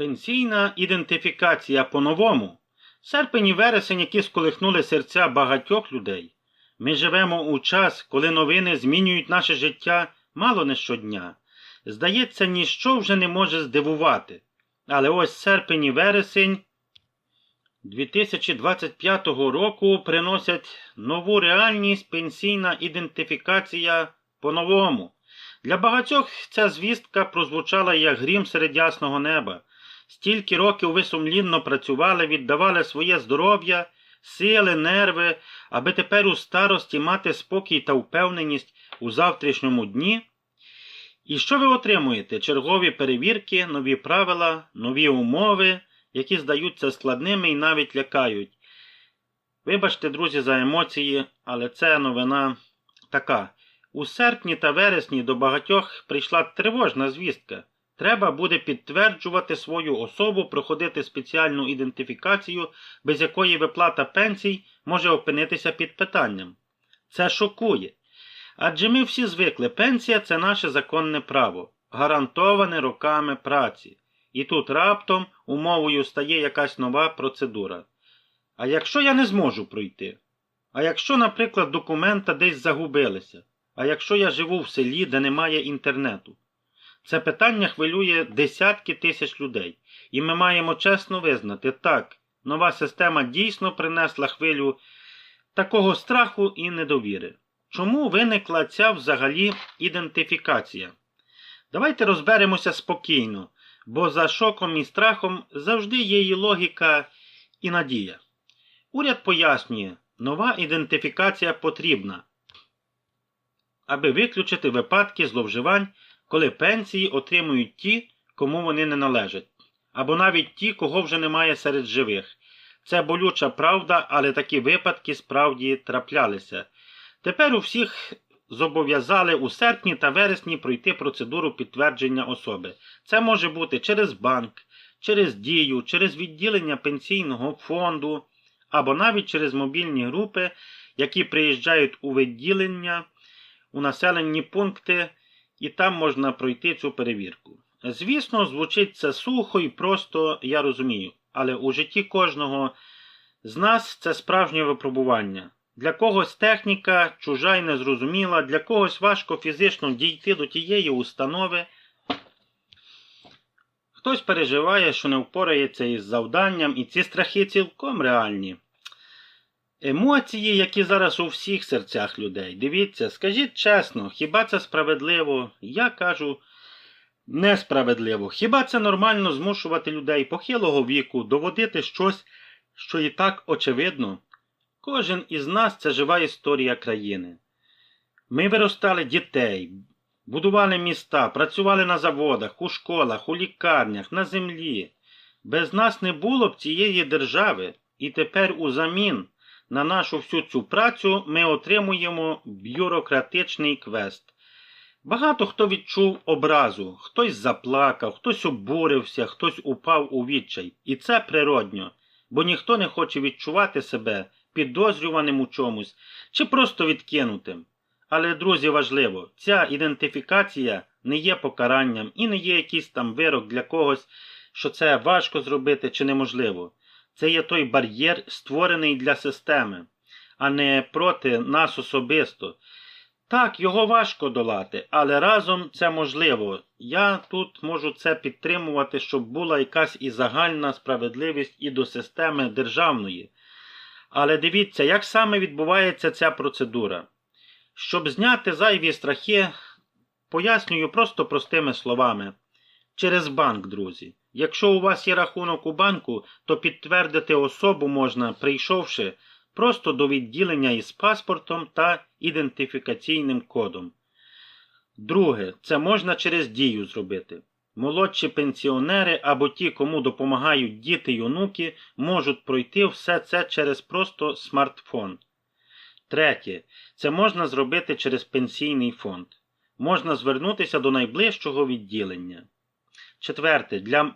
Пенсійна ідентифікація по-новому. Серпень і вересень, які сколихнули серця багатьох людей. Ми живемо у час, коли новини змінюють наше життя мало не щодня. Здається, ніщо вже не може здивувати. Але ось серпень і вересень 2025 року приносять нову реальність пенсійна ідентифікація по-новому. Для багатьох ця звістка прозвучала як грім серед ясного неба. Стільки років ви сумлінно працювали, віддавали своє здоров'я, сили, нерви, аби тепер у старості мати спокій та впевненість у завтрашньому дні. І що ви отримуєте? Чергові перевірки, нові правила, нові умови, які здаються складними і навіть лякають. Вибачте, друзі, за емоції, але це новина така. У серпні та вересні до багатьох прийшла тривожна звістка. Треба буде підтверджувати свою особу, проходити спеціальну ідентифікацію, без якої виплата пенсій може опинитися під питанням. Це шокує. Адже ми всі звикли, пенсія це наше законне право, гарантоване роками праці. І тут раптом умовою стає якась нова процедура. А якщо я не зможу пройти? А якщо, наприклад, документа десь загубилися? А якщо я живу в селі, де немає інтернету? Це питання хвилює десятки тисяч людей, і ми маємо чесно визнати, так, нова система дійсно принесла хвилю такого страху і недовіри. Чому виникла ця взагалі ідентифікація? Давайте розберемося спокійно, бо за шоком і страхом завжди є і логіка і надія. Уряд пояснює, нова ідентифікація потрібна, аби виключити випадки зловживань, коли пенсії отримують ті, кому вони не належать, або навіть ті, кого вже немає серед живих. Це болюча правда, але такі випадки справді траплялися. Тепер у всіх зобов'язали у серпні та вересні пройти процедуру підтвердження особи. Це може бути через банк, через дію, через відділення пенсійного фонду або навіть через мобільні групи, які приїжджають у відділення, у населені пункти, і там можна пройти цю перевірку. Звісно, звучить це сухо і просто, я розумію, але у житті кожного з нас це справжнє випробування. Для когось техніка чужа й незрозуміла, для когось важко фізично дійти до тієї установи. Хтось переживає, що не впорається із завданням, і ці страхи цілком реальні. Емоції, які зараз у всіх серцях людей. Дивіться, скажіть чесно, хіба це справедливо? Я кажу несправедливо. Хіба це нормально змушувати людей похилого віку доводити щось, що і так очевидно? Кожен із нас це жива історія країни. Ми виростали дітей, будували міста, працювали на заводах, у школах, у лікарнях, на землі. Без нас не було б цієї держави, і тепер узамін на нашу всю цю працю ми отримуємо бюрократичний квест. Багато хто відчув образу, хтось заплакав, хтось обурився, хтось упав у відчай. І це природньо, бо ніхто не хоче відчувати себе підозрюваним у чомусь чи просто відкинутим. Але, друзі, важливо, ця ідентифікація не є покаранням і не є якийсь там вирок для когось, що це важко зробити чи неможливо. Це є той бар'єр, створений для системи, а не проти нас особисто. Так, його важко долати, але разом це можливо. Я тут можу це підтримувати, щоб була якась і загальна справедливість і до системи державної. Але дивіться, як саме відбувається ця процедура. Щоб зняти зайві страхи, пояснюю просто простими словами. Через банк, друзі. Якщо у вас є рахунок у банку, то підтвердити особу можна, прийшовши просто до відділення із паспортом та ідентифікаційним кодом. Друге, це можна через дію зробити. Молодші пенсіонери або ті, кому допомагають діти й онуки, можуть пройти все це через просто смартфон. Третє, це можна зробити через пенсійний фонд. Можна звернутися до найближчого відділення. Четверте, для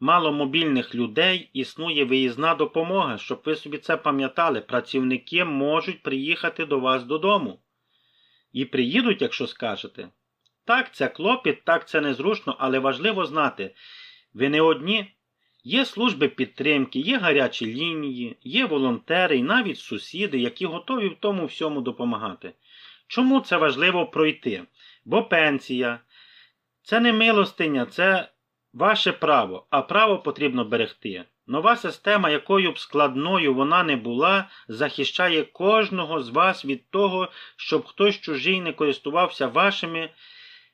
маломобільних людей існує виїзна допомога, щоб ви собі це пам'ятали, працівники можуть приїхати до вас додому. І приїдуть, якщо скажете. Так, це клопіт, так це незручно, але важливо знати, ви не одні, Є служби підтримки, є гарячі лінії, є волонтери і навіть сусіди, які готові в тому всьому допомагати. Чому це важливо пройти? Бо пенсія це не милостиня, це ваше право, а право потрібно берегти. Нова система, якою б складною вона не була, захищає кожного з вас від того, щоб хтось чужий не користувався вашими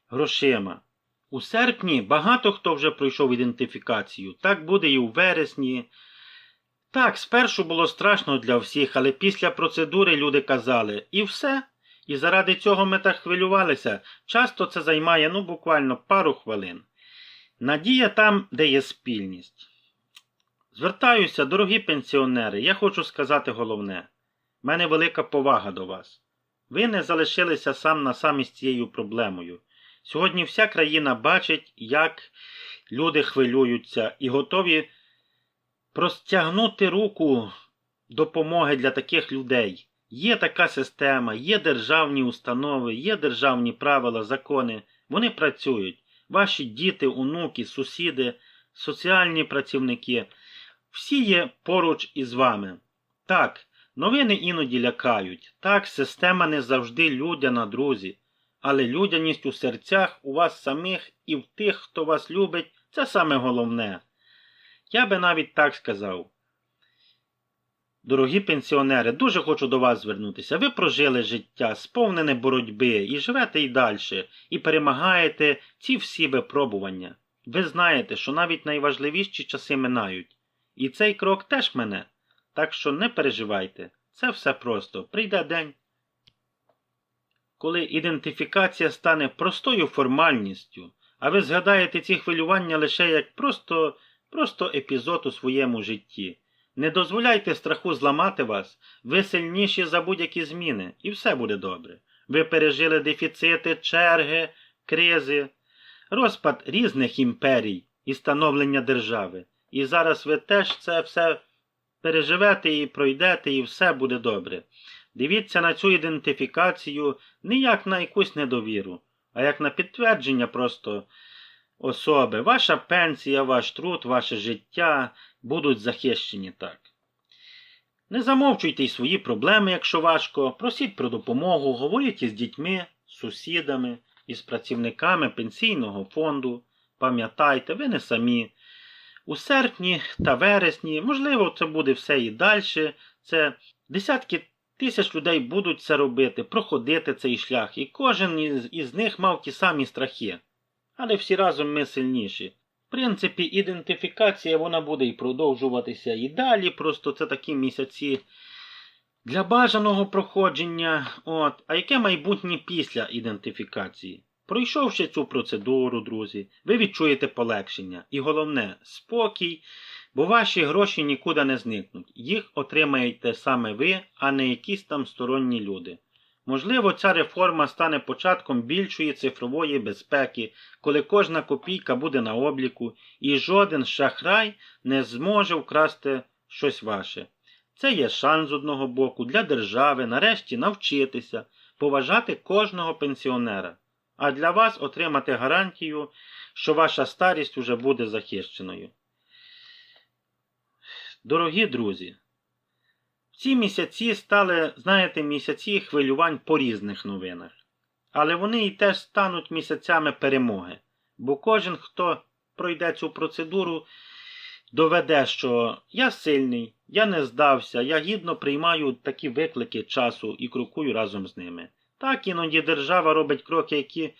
грошима. У серпні багато хто вже пройшов ідентифікацію. Так буде і у вересні. Так, спершу було страшно для всіх, але після процедури люди казали і все. І заради цього ми так хвилювалися. Часто це займає ну буквально пару хвилин. Надія там, де є спільність. Звертаюся, дорогі пенсіонери, я хочу сказати головне. В мене велика повага до вас. Ви не залишилися сам на самі з цією проблемою. Сьогодні вся країна бачить, як люди хвилюються і готові простягнути руку допомоги для таких людей. Є така система, є державні установи, є державні правила, закони. Вони працюють. Ваші діти, онуки, сусіди, соціальні працівники всі є поруч із вами. Так, новини іноді лякають. Так, система не завжди людяна, друзі. Але людяність у серцях у вас самих і в тих, хто вас любить, це саме головне. Я би навіть так сказав. Дорогі пенсіонери, дуже хочу до вас звернутися. Ви прожили життя, сповнене боротьби, і живете і далі, і перемагаєте ці всі випробування. Ви знаєте, що навіть найважливіші часи минають. І цей крок теж мене. Так що не переживайте, це все просто. Прийде день. Коли ідентифікація стане простою формальністю, а ви згадаєте ці хвилювання лише як просто, просто епізод у своєму житті. Не дозволяйте страху зламати вас, ви сильніші за будь-які зміни, і все буде добре. Ви пережили дефіцити, черги, кризи, розпад різних імперій і становлення держави. І зараз ви теж це все переживете і пройдете, і все буде добре. Дивіться на цю ідентифікацію не як на якусь недовіру, а як на підтвердження просто особи. Ваша пенсія, ваш труд, ваше життя будуть захищені так. Не замовчуйте й свої проблеми, якщо важко, просіть про допомогу, говоріть із дітьми, сусідами, із працівниками пенсійного фонду. Пам'ятайте, ви не самі. У серпні та вересні, можливо, це буде все і далі. Це десятки тисяч людей будуть це робити, проходити цей шлях, і кожен із них мав ті самі страхи. Але всі разом ми сильніші. В принципі, ідентифікація вона буде і продовжуватися і далі. Просто це такі місяці для бажаного проходження. От. А яке майбутнє після ідентифікації? Пройшовши цю процедуру, друзі, ви відчуєте полегшення. І головне спокій, бо ваші гроші нікуди не зникнуть. Їх отримаєте саме ви, а не якісь там сторонні люди. Можливо, ця реформа стане початком більшої цифрової безпеки, коли кожна копійка буде на обліку, і жоден шахрай не зможе вкрасти щось ваше. Це є шанс з одного боку для держави нарешті навчитися поважати кожного пенсіонера, а для вас отримати гарантію, що ваша старість уже буде захищеною. Дорогі друзі, ці місяці стали, знаєте, місяці хвилювань по різних новинах. Але вони і теж стануть місяцями перемоги. Бо кожен, хто пройде цю процедуру, доведе, що я сильний, я не здався, я гідно приймаю такі виклики часу і крокую разом з ними. Так іноді держава робить кроки, які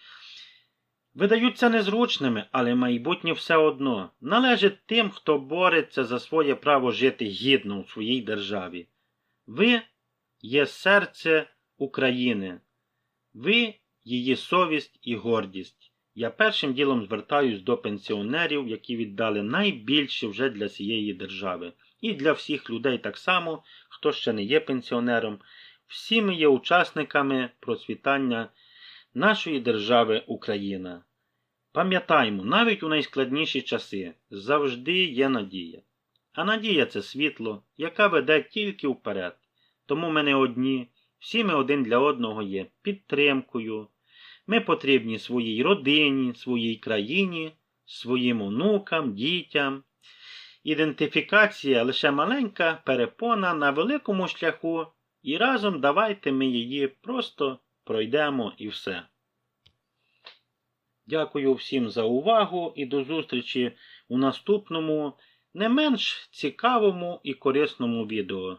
видаються незручними, але майбутнє все одно належить тим, хто бореться за своє право жити гідно у своїй державі. Ви є серце України, ви її совість і гордість. Я першим ділом звертаюсь до пенсіонерів, які віддали найбільше вже для цієї держави. І для всіх людей так само, хто ще не є пенсіонером. Всі ми є учасниками процвітання нашої держави Україна. Пам'ятаймо, навіть у найскладніші часи завжди є надія. А надія це світло, яка веде тільки вперед. Тому ми не одні, всі ми один для одного є підтримкою. Ми потрібні своїй родині, своїй країні, своїм онукам, дітям. ідентифікація лише маленька перепона на великому шляху, і разом давайте ми її просто пройдемо і все. Дякую всім за увагу і до зустрічі у наступному, не менш цікавому і корисному відео.